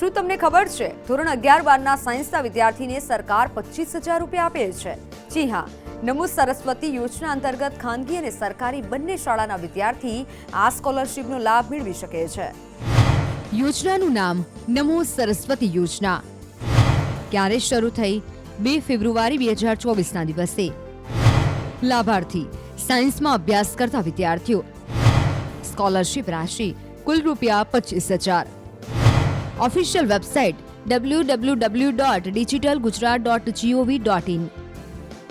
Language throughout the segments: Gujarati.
શું તમને ખબર છે? ધોરણ અગિયાર બારના સાયન્સના વિદ્યાર્થીને સરકાર પચીસ હજાર રૂપિયા આપે છે. જી હા, નમો સરસ્વતી યોજના અંતર્ગત ખાનગી અને સરકારી બંને શાળાના વિદ્યાર્થી આ સ્કોલરશીપનો લાભ મેળવી શકે છે. યોજનાનું નામ નમો સરસ્વતી યોજના. ક્યારે શરૂ થઈ? બે ફેબ્રુઆરી બે હજાર ચોવીસના દિવસે. લાભાર્થી, સાયન્સમાં અભ્યાસ કરતા વિદ્યાર્થીઓ. સ્કોલરશીપ રાશિ કુલ રૂપિયા પચીસ હજાર. Official website W W W dot digital Gujarat dot G O V dot in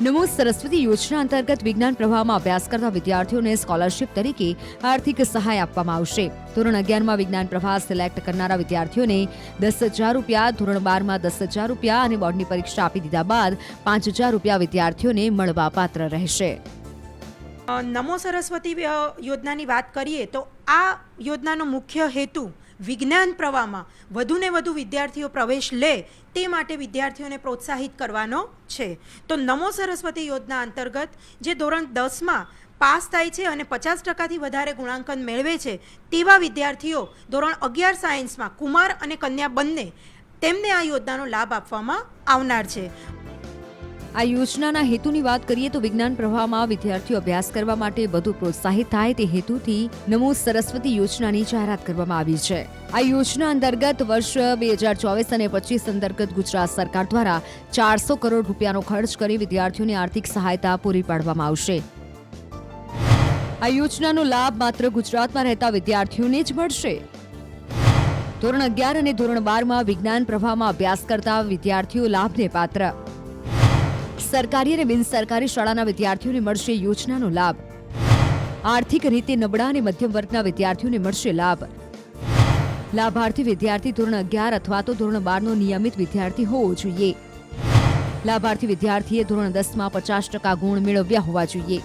Namo Saraswati યોજના અંતર્ગત વિજ્ઞાન પ્રવાહમાં અભ્યાસ કરતા વિદ્યાર્થીઓને સ્કોલરશીપ તરીકે આર્થિક સહાય આપવામાં આવશે. ધોરણ અગિયારમાં વિજ્ઞાન પ્રવાહ સિલેક્ટ કરનારા વિદ્યાર્થીઓને દસ હજાર રૂપિયા, ધોરણ બારમાં દસ હજાર રૂપિયા અને બોર્ડની પરીક્ષા આપી દીધા બાદ પાંચ હજાર રૂપિયા વિદ્યાર્થીઓને મળવા પાત્ર રહેશે. નમો સરસ્વતી યોજનાની વાત કરીએ તો આ યોજનાનો મુખ્ય હેતુ વિજ્ઞાન પ્રવાહમાં વધુને વધુ વિદ્યાર્થીઓ પ્રવેશ લે તે માટે વિદ્યાર્થીઓને પ્રોત્સાહિત કરવાનો છે. તો નમો સરસ્વતી યોજના અંતર્ગત જે ધોરણ દસમાં પાસ થાય છે અને પચાસ ટકાથી વધારે ગુણાંકન મેળવે છે, તેવા વિદ્યાર્થીઓ ધોરણ અગિયાર સાયન્સમાં કુમાર અને કન્યા બંને તેમને આ યોજનાનો લાભ આપવામાં આવનાર છે. આ યોજનાના હેતુની વાત કરીએ તો વિજ્ઞાન પ્રવાહમાં વિદ્યાર્થીઓ અભ્યાસ કરવા માટે વધુ પ્રોત્સાહિત થાય તે હેતુથી નમો સરસ્વતી યોજનાની જાહેરાત કરવામાં આવી છે. આ યોજના અંતર્ગત વર્ષ બે હજાર ચોવીસ અને પચીસ અંતર્ગત ગુજરાત સરકાર દ્વારા ચારસો કરોડ રૂપિયાનો ખર્ચ કરી વિદ્યાર્થીઓને આર્થિક સહાયતા પૂરી પાડવામાં આવશે. આ યોજનાનો લાભ માત્ર ગુજરાતમાં રહેતા વિદ્યાર્થીઓને જ મળશે. ધોરણ અગિયાર અને ધોરણ બારમાં વિજ્ઞાન પ્રવાહમાં અભ્યાસ કરતા વિદ્યાર્થીઓ લાભને પાત્ર સરકારી અને બિનસરકારી શાળાના વિદ્યાર્થીઓને મળશે યોજનાનો લાભ. આર્થિક રીતે નબળા અને મધ્યમ વર્ગના વિદ્યાર્થીઓને મળશે લાભ. લાભાર્થી વિદ્યાર્થી ધોરણ અગિયાર અથવા તો ધોરણ બારનો નિયમિત વિદ્યાર્થી હોવો જોઈએ. લાભાર્થી વિદ્યાર્થીએ ધોરણ દસમાં પચાસ ટકા ગુણ મેળવ્યા હોવા જોઈએ.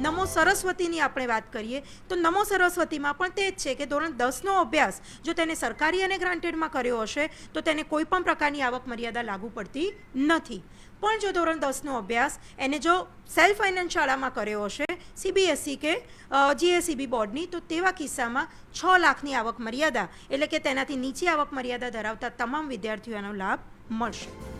નમો સરસ્વતીની આપણે વાત કરીએ, તો નમો સરસ્વતીમાં પણ તે જ છે કે ધોરણ દસનો અભ્યાસ, જો તેને સરકારી અને ગ્રાન્ટેડમાં કર્યો હશે, તો તેને કોઈ પણ પ્રકારની આવક મર્યાદા લાગુ પડતી નથી. પણ જો ધોરણ દસનો અભ્યાસ એને જો સેલ્ફ ફાઇનાન્સ શાળામાં કર્યો હશે સીબીએસઈ કે જીએસઈબી બોર્ડની, તો તેવા કિસ્સામાં છ લાખની આવક મર્યાદા, એટલે કે તેનાથી નીચી આવક મર્યાદા ધરાવતા તમામ વિદ્યાર્થીઓનો લાભ મળશે.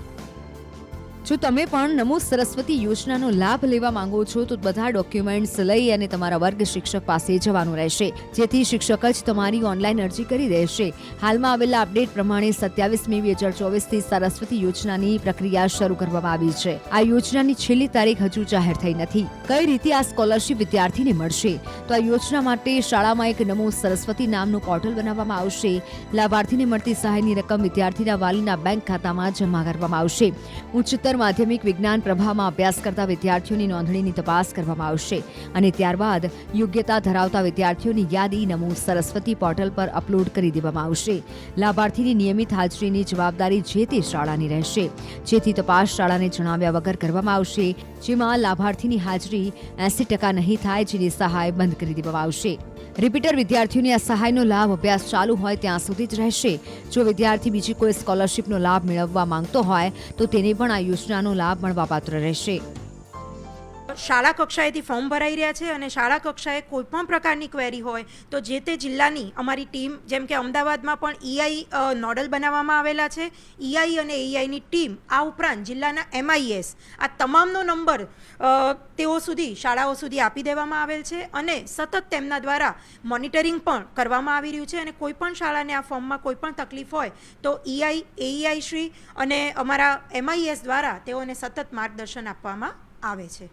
જો તમે પણ નમો સરસ્વતી યોજનાનો લાભ લેવા માંગો છો, તો બધા ડોક્યુમેન્ટ્સ લઈ અને તમારા વર્ગ શિક્ષક પાસે જવાનું રહેશે. જેથી શિક્ષક જ તમારી ઓનલાઈન અરજી કરી દેશે. હાલમાં આવેલા અપડેટ પ્રમાણે સત્યાવીસ મે બે હજાર ચોવીસથી સરસ્વતી યોજનાની પ્રક્રિયા શરૂ કરવામાં આવી છે. આ યોજનાની છેલ્લી તારીખ હજુ જાહેર થઈ નથી. કઈ રીતે આ સ્કોલરશીપ વિદ્યાર્થીને મળશે? તો આ યોજના માટે શાળામાં એક નમો સરસ્વતી નામનું પોર્ટલ બનાવવામાં આવશે. લાભાર્થીને મળતી સહાયની રકમ વિદ્યાર્થીના વાલીના બેંક ખાતામાં જમા કરવામાં આવશે. ઉચ્ચતર માધ્યમિક વિજ્ઞાન પ્રભામાં અભ્યાસ કરતા વિદ્યાર્થીઓની નોંધણીની તપાસ કરવામાં આવશે અને ત્યારબાદ યોગ્યતા ધરાવતા વિદ્યાર્થીઓની યાદી નમો સરસ્વતી પોર્ટલ પર અપલોડ કરી દેવામાં આવશે. લાભાર્થીની નિયમિત હાજરીની જવાબદારી જે તે શાળાની રહેશે. જેથી તપાસ શાળાને જણાવ્યા વગર કરવામાં આવશે. જેમાં લાભાર્થીની હાજરી એસી ટકા નહીં થાય જેની સહાય બંધ કરી દેવામાં આવશે. રિપીટર વિદ્યાર્થીઓની આ સહાયનો લાભ, અભ્યાસ ચાલુ હોય ત્યાં સુધી જ રહેશે. જો વિદ્યાર્થી બીજી કોઈ સ્કોલરશીપનો લાભ મેળવવા માંગતો હોય, તો તેને પણ આ યોજનાનો લાભ મળવાપાત્ર રહેશે. શાળા કક્ષાએથી ફોર્મ ભરાઈ રહ્યા છે અને શાળા કક્ષાએ કોઈ પણ પ્રકારની ક્વેરી હોય તો જે તે જિલ્લાની અમારી ટીમ, જેમ કે અમદાવાદમાં પણ ઈઆઈ નોડલ બનાવવામાં આવેલા છે. ઈઆઈ અને એઆઈની ટીમ આ ઉપરાંત જિલ્લાના એમઆઈએસ આ તમામનો નંબર તેઓ સુધી, શાળાઓ સુધી આપી દેવામાં આવેલ છે અને સતત તેમના દ્વારા મોનિટરિંગ પણ કરવામાં આવી રહ્યું છે અને કોઈ પણ શાળાને આ ફોર્મમાં કોઈ પણ તકલીફ હોય તો ઈઆઈ એઈઆઈ શ્રી અને અમારા એમઆઈએસ દ્વારા તેઓને સતત માર્ગદર્શન આપવામાં આવે છે.